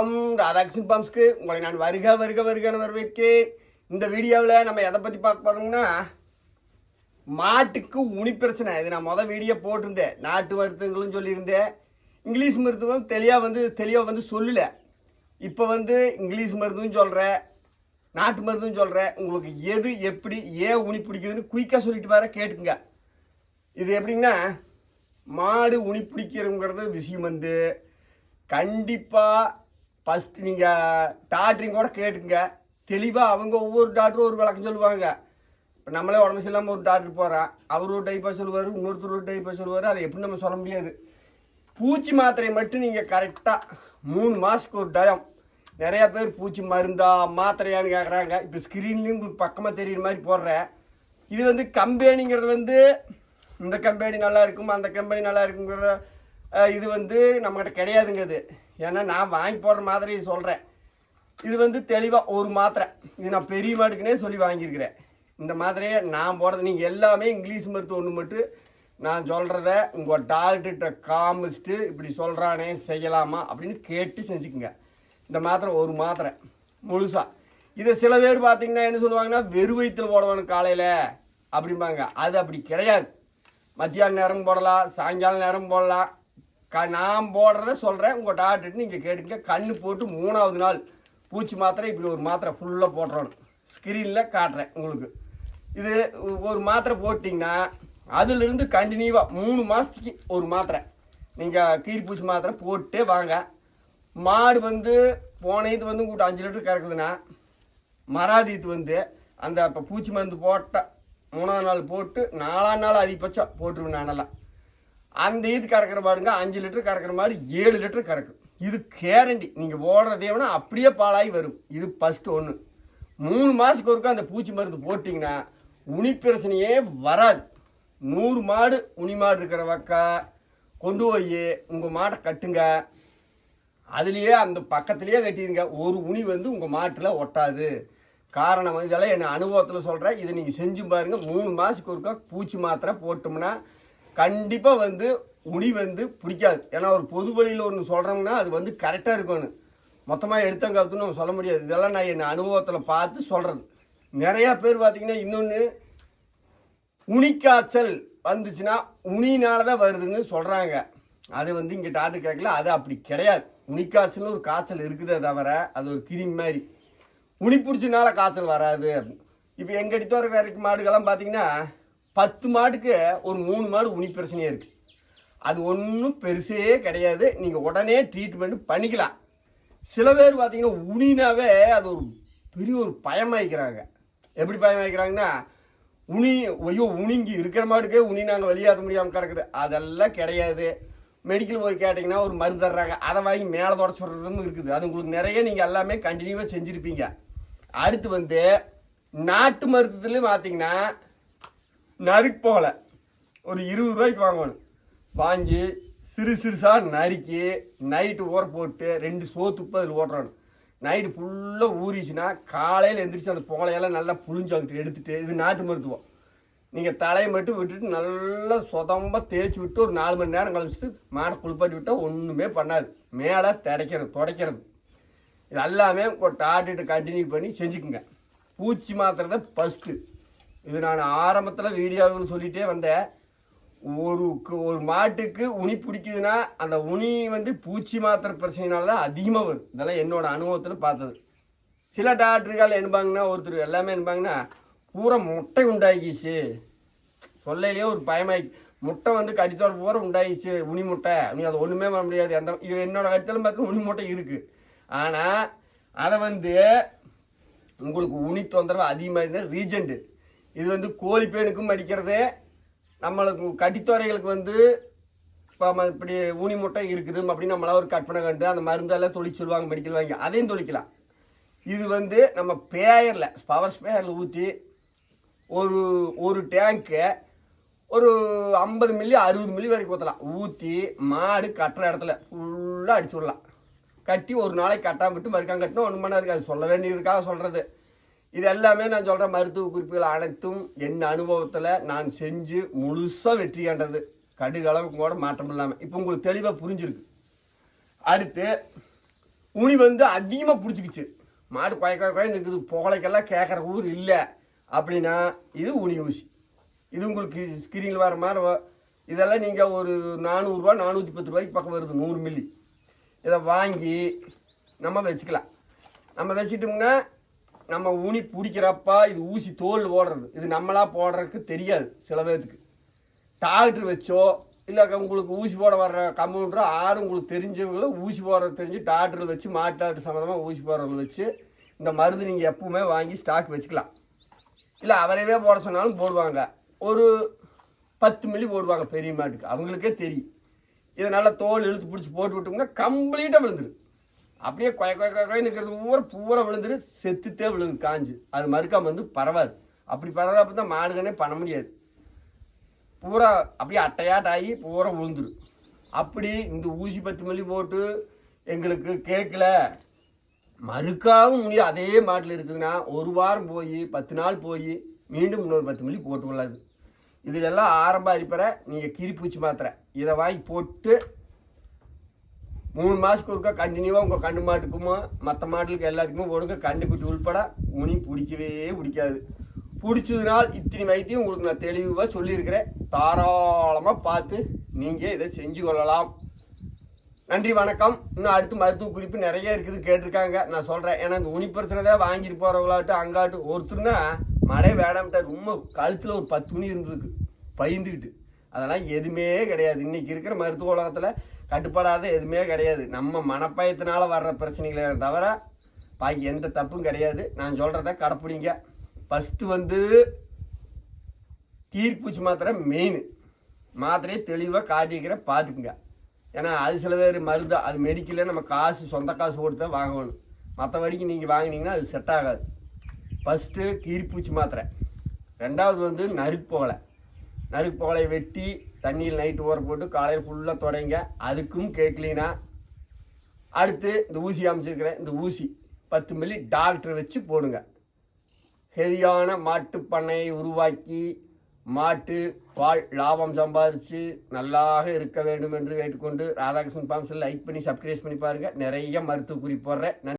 வணக்கம். ராதாகிருஷ்ணன் பாம்ஸ்க்கு உங்களை நான் வருக வருக வருகன்னு வரவேற்கிறேன். இந்த வீடியோவில் நம்ம எதை பற்றி பார்க்க போகிறோம்னா மாட்டுக்கு உனி பிரச்சனை. இது நான் மொதல் வீடியோ போட்டிருந்தேன். நாட்டு மருத்துவங்களும் சொல்லியிருந்தேன். இங்கிலீஷ் மருத்துவம் தெளிவாக வந்து தெளிவாக வந்து சொல்லலை. இப்போ வந்து இங்கிலீஷ் மருந்தும் சொல்கிறேன் நாட்டு மருந்தும் சொல்கிறேன் உங்களுக்கு எது எப்படி ஏன் உனி பிடிக்குதுன்னு குயிக்காக சொல்லிட்டு வர கேட்டுங்க இது எப்படின்னா மாடு உனி பிடிக்கிறங்கிறது விஷயம் வந்து கண்டிப்பாக ஃபஸ்ட் நீங்கள் டாக்டரிங் கூட கேட்டுங்க தெளிவாக அவங்க ஒவ்வொரு டாக்டரும் ஒரு விளக்கம் சொல்லுவாங்க. இப்போ நம்மளே உடம்பு சரியில்லாமல் ஒரு டாக்டர் போகிறான் அவர் ஒரு டைப்பாக சொல்லுவார் இன்னொருத்தர் ஒரு டைப்பாக சொல்லுவார். அதை எப்படி நம்ம சொல்ல முடியாது? பூச்சி மாத்திரையை மட்டும் நீங்கள் கரெக்டாக மூணு மாதத்துக்கு ஒரு டயம் நிறையா பேர் பூச்சி மருந்தா மாத்திரையான்னு கேட்குறாங்க இப்போ ஸ்க்ரீன்லேயும் உங்களுக்கு பக்கமாக தெரியுற மாதிரி போடுறேன் இது வந்து கம்பெனிங்கிறது வந்து இந்த கம்பெனி நல்லா இருக்கும் அந்த கம்பெனி நல்லா இருக்குங்கிற இது வந்து நம்மகிட்ட கிடையாதுங்கிறது. ஏன்னா நான் வாங்கி போடுற மாதிரி சொல்கிறேன் இது வந்து தெளிவாக ஒரு மாத்திரை. இது நான் பெரிய மாட்டுக்குனே சொல்லி வாங்கியிருக்கிறேன். இந்த மாத்திரையை நான் போடுறது. நீங்கள் எல்லாமே இங்கிலீஷ் மருத்துவம் ஒன்று மட்டும் நான் சொல்கிறத உங்கள் டாக்டர்கிட்ட காமிச்சிட்டு இப்படி சொல்கிறானே செய்யலாமா அப்படின்னு கேட்டு செஞ்சுக்குங்க. இந்த மாத்திரை ஒரு மாத்திரை. முழுசாக இதை சில பேர் பார்த்தீங்கன்னா என்ன சொல்லுவாங்கன்னா வெறு வயிற்றுல போடுவானு காலையில் அப்படிம்பாங்க. அது அப்படி கிடையாது. மத்தியான நேரம் போடலாம் சாயங்காலம் நேரம் போடலாம். க நான் போடுறத சொல்கிறேன் உங்கள் டாக்டர்கிட்ட நீங்கள் கேட்டுங்க கண்ணு போட்டு மூணாவது நாள் பூச்சி மாத்திரை இப்படி ஒரு மாத்திரை ஃபுல்லாக போட்டுறணும். ஸ்க்ரீனில் காட்டுறேன் உங்களுக்கு. இது ஒரு மாத்திரை போட்டிங்கன்னா அதிலிருந்து கண்டினியூவாக மூணு மாதத்துக்கு ஒரு மாத்திரை. நீங்கள் கீரிப்பூச்சி மாத்திரை போட்டே வாங்க. மாடு வந்து போன இது வந்து உங்கள்கிட்ட அஞ்சு லிட்டர் கறக்குதுன்னா மராதீத்து வந்து அந்த இப்போ பூச்சி மருந்து போட்ட மூணாவது நாள் போட்டு நாலாம் நாள் அதிகபட்சம் போட்டுருவேன் நானெல்லாம் அந்த இது கறக்கிற மாடுங்க அஞ்சு லிட்டர் கறக்கிற மாடு ஏழு லிட்டர் கறக்கும். இது கேரண்டி. நீங்கள் ஓடுற தேவனா அப்படியே பாலாகி வரும். இது ஃபஸ்ட்டு ஒன்று மூணு மாதத்துக்கு ஒருக்கா அந்த பூச்சி மருந்து போட்டிங்கன்னா உனி பிரச்சனையே வராது. நூறு மாடு உனி மாடு இருக்கிற பக்கம் கொண்டு போய் உங்கள் மாட்டை கட்டுங்க. அதுலேயே அந்த பக்கத்துலேயே கட்டிடுங்க. ஒரு உனி வந்து உங்கள் மாட்டில் ஒட்டாது. காரணம் இதெல்லாம் என் அனுபவத்தில் சொல்கிறேன் இதை நீங்கள் செஞ்சு பாருங்கள் மூணு மாதத்துக்கு ஒருக்கா பூச்சி மாத்திரை போட்டோம்னா கண்டிப்பாக வந்து உனி வந்து பிடிக்காது. ஏன்னா ஒரு பொது வழியில் ஒன்று சொல்கிறோம்னா அது வந்து கரெக்டாக இருக்கணும். மொத்தமாக எடுத்தங்காத்துன்னு நம்ம சொல்ல முடியாது. இதெல்லாம் நான் என் அனுபவத்தில் பார்த்து சொல்கிறது நிறையா பேர் பார்த்தீங்கன்னா இன்னொன்று உனிக்காய்ச்சல் வந்துச்சுன்னா உனினால தான் வருதுன்னு சொல்கிறாங்க அது வந்து இங்கே டாக்டர் கேட்கல அது அப்படி கிடையாது. உனிக்காய்ச்சல்னு ஒரு காய்ச்சல் இருக்குதே தவிர அது ஒரு கிருமி மாதிரி. உனி பிடிச்சினால காய்ச்சல் வராது. இப்போ எங்கள் அடித்தோர வரைக்கும் மாடுகள்லாம் பார்த்தீங்கன்னா பத்து மாட்டுக்கு ஒரு மூணு மாடு உனி பிரச்சனையே இருக்குது அது ஒன்றும் பெருசே கிடையாது. நீங்கள் உடனே ட்ரீட்மெண்ட் பண்ணிக்கலாம். சில பேர் பார்த்தீங்கன்னா உனினாவே அது ஒரு பெரிய ஒரு பயமாயிக்கிறாங்க எப்படி பயமாயிக்கிறாங்கன்னா உனி ஐயோ உனிங்கி இருக்கிற மாட்டுக்கே உனி நாங்கள் வெளியாத முடியாமல் கிடக்குது. அதெல்லாம் கிடையாது. மெடிக்கல் போய் கேட்டிங்கன்னா ஒரு மருந்து தர்றாங்க. அதை வாங்கி மேலே தொடச்சு விடுறதும் இருக்குது. அது உங்களுக்கு நிறைய நீங்கள் எல்லாமே கண்டினியூவாக செஞ்சுருப்பீங்க. அடுத்து வந்து நாட்டு மருத்துவத்துலேயும் பார்த்தீங்கன்னா நறுக்கு போகலை ஒரு இருபது ரூபாய்க்கு வாங்கணும். வாங்கி சிறு சிறுசாக நறுக்கி நைட்டு ஊற போட்டு ரெண்டு சோத்துப்பு அதில் ஓட்டுறணும் நைட்டு ஃபுல்லாக ஊறிச்சுன்னா காலையில் எந்திரிச்சு அந்த புகழையெல்லாம் நல்லா புளிஞ்சு அங்கிட்டு இது நாட்டு மருத்துவம். நீங்கள் தலையை மட்டும் விட்டுட்டு நல்லா சொதம்ப தேய்ச்சி விட்டு ஒரு நாலு மணி நேரம் கழிச்சிட்டு மாடை குளிப்பாட்டி விட்டால் ஒன்றுமே பண்ணாது. மேலே துடைக்கிறது துடைக்கிறது. இது எல்லாமே டாட்டு டாக்டர்கிட்ட கண்டினியூ பண்ணி செஞ்சுக்குங்க. பூச்சி மாத்திரத ஃபஸ்ட்டு இது நான் ஆரம்பத்தில் வீடியோவில் சொல்லிகிட்டே வந்தேன். ஒரு ஒரு மாட்டுக்கு உனி பிடிக்குதுன்னா அந்த உனி வந்து பூச்சி மாத்திர பிரச்சனைனால தான் அதிகமாக வரும். இதெல்லாம் என்னோட அனுபவத்தில் பார்த்தது. சில டாக்டர்கள் என்பாங்கன்னா ஒருத்தர் எல்லாமே என்பாங்கன்னா பூரா முட்டை உண்டாகிச்சு சொல்லையிலேயே ஒரு பயமாயி முட்டை வந்து கடித்தோட பூரா உண்டாகிச்சு உனி முட்டை. நீ அதை ஒன்றுமே பண்ண முடியாது. எந்த இது என்னோட கடித்தாலும் பார்த்து உனி முட்டை இருக்குது ஆனால் அதை வந்து உங்களுக்கு உனி தொந்தரவு அதிகமாக இருந்தால் ரீஜெண்ட்டு இது வந்து கோழி பேனுக்கும் அடிக்கிறது நம்மளுக்கு கடித்துறைகளுக்கு வந்து இப்போ நம்ம இப்படி ஊனி முட்டை இருக்குது அப்படின்னு நம்மளால் ஒரு கற்பனை கண்டு அந்த மருந்தெல்லாம் தொழிச்சு சொல்லுவாங்க மெடிக்கல் வாங்கி அதையும் தொழிக்கலாம். இது வந்து நம்ம பேயரில் பவர் ஸ்பேயரில் ஊற்றி ஒரு ஒரு டேங்க்கு ஒரு ஐம்பது மில்லி அறுபது மில்லி வரைக்கும் ஊற்றலாம் ஊற்றி மாடு கட்டுற இடத்துல ஃபுல்லாக அடிச்சு விடலாம். கட்டி ஒரு நாளைக்கு கட்டாம விட்டு மறுக்காம கட்டினா மணி நேரம் அது சொல்ல வேண்டியதுக்காக சொல்கிறது இது எல்லாமே நான் சொல்கிற மருத்துவ குறிப்புகள் அனைத்தும் என் அனுபவத்தில் நான் செஞ்சு முழுசாக வெற்றி கண்டது. கடுகளவுக்கு கூட மாற்றம் இல்லாமல் இப்போ உங்களுக்கு தெளிவாக புரிஞ்சிருக்கு. அடுத்து உனி வந்து அதிகமாக பிடிச்சிக்கிச்சு. மாடு கொய கொய கொயன்னு இருக்குது. புகழைக்கெல்லாம் கேட்குற ஊர் இல்லை அப்படின்னா இது உனி ஊசி. இது உங்களுக்கு ஸ்க்ரீனில் வர மாதிரி இதெல்லாம் நீங்கள் ஒரு நானூறுரூவா நானூற்றி பத்து ரூபாய்க்கு பக்கம் வருது. நூறு மில்லி இதை வாங்கி நம்ம வச்சுக்கலாம். நம்ம வச்சுட்டோம்னா நம்ம ஊனி பிடிக்கிறப்ப இது ஊசி தோல் ஓடுறது இது நம்மளா போடுறதுக்கு தெரியாது சில பேர்த்துக்கு. டாக்டர் வச்சோ இல்லை உங்களுக்கு ஊசி போட வர்ற கம்பவுண்டரோ ஆறு உங்களுக்கு தெரிஞ்சவங்களும் ஊசி போடுறது தெரிஞ்சு டாக்டர் வச்சு மாட்டு டாக்டர் சம்மந்தமாக ஊசி போடுறவங்க வச்சு இந்த மருந்து நீங்கள் எப்பவுமே வாங்கி ஸ்டாக் வச்சுக்கலாம். இல்லை அவரையவே போட சொன்னாலும் போடுவாங்க. ஒரு பத்து மில்லி போடுவாங்க பெரிய மாட்டுக்கு. அவங்களுக்கே தெரியும். இதை நல்லா தோல் இழுத்து பிடிச்சி போட்டு விட்டோம்னா கம்ப்ளீட்டாக விழுந்துடும் அப்படியே கொய கொய கொய நிற்கிறது பூரா பூரா விழுந்துரு செத்துத்தே விழுது காஞ்சு. அது மறுக்காம வந்து பரவாது. அப்படி பரவாயில்ல தான் மாடுகனே பண்ண முடியாது. பூரா அப்படியே அட்டையாட்டாகி பூரா விழுந்துடும் அப்படி இந்த ஊசி பத்து மல்லி போட்டு எங்களுக்கு கேட்கல. மறுக்காவும் முடியும் அதே மாட்டில் இருக்குதுன்னா ஒரு வாரம் போய் பத்து நாள் போய் மீண்டும் இன்னொரு பத்து மல்லி போட்டு கொள்ளாது இதுலெல்லாம் ஆரம்ப அடிப்படை நீங்கள் கிரி பூச்சி மாத்திரை. இதை வாங்கி போட்டு மூணு மாதத்துக்கு ஒருக்கா கண்டினியூவாக உங்கள் கண்டு மாட்டுக்குமோ மற்ற மாட்டுக்கு எல்லாத்துக்குமே போடுங்க கண்டு குட்டி உள்பட உனி பிடிக்கவே பிடிக்காது. பிடிச்சதுனால் இத்தனை வைத்தியம் உங்களுக்கு நான் தெளிவாக சொல்லியிருக்கிறேன். தாராளமாக பார்த்து நீங்கள் இதை செஞ்சு கொள்ளலாம். நன்றி வணக்கம். இன்னும் அடுத்து மருத்துவ குறிப்பு நிறைய இருக்குது கேட்டிருக்காங்க. நான் சொல்கிறேன் ஏன்னா இந்த உனி பிரச்சனை தான் வாங்கிட்டு போகிறவங்களாட்டும் அங்காட்டும் ஒருத்தருன்னா மழை வேடாமட்டார் ரொம்ப கழுத்தில் ஒரு பத்து துணி இருந்திருக்கு பயந்துக்கிட்டு அதெல்லாம் எதுவுமே கிடையாது. இன்னைக்கு இருக்கிற மருத்துவ உலகத்தில் கட்டுப்படாத எதுவுமே கிடையாது. நம்ம மனப்பயத்தினால வர்ற பிரச்சனைகளே தவிர பாக்கி எந்த தப்பும் கிடையாது. நான் சொல்கிறத கடைப்பிடிங்க. ஃபஸ்ட்டு வந்து தீர்ப்பூச்சி மாத்திரை மெயின் மாத்திரையை தெளிவாக காட்டிக்கிற பார்த்துக்குங்க ஏன்னா அது சில பேர் மருந்து அது மெடிக்கலில் நம்ம காசு சொந்த காசு கொடுத்து வாங்கணும். மற்றபடிக்கு நீங்கள் வாங்கினீங்கன்னா அது செட் ஆகாது. ஃபஸ்ட்டு கீரிப்பூச்சி மாத்திரை. ரெண்டாவது வந்து நறுப்போலை வெட்டி தண்ணியில் நைட்டு ஊற போட்டு காலையில் ஃபுல்லாக தொடங்க. அதுக்கும் கேட்கலினா அடுத்து இந்த ஊசி அமைச்சிருக்கிறேன். இந்த ஊசி பத்து மில்லி டாக்டர் வச்சு போடுங்க. ஹெவியான மாட்டு பண்ணையை உருவாக்கி மாட்டு பால் லாபம் சம்பாதிச்சு நல்லாக இருக்க வேண்டும் என்று கேட்டுக்கொண்டு ராதாகிருஷ்ணன் பாம்ஸில் லைக் பண்ணி சப்ஸ்கிரைப் பண்ணி பாருங்கள் நிறைய மருத்துவ குறிப்பு போடுறேன் நன்றி.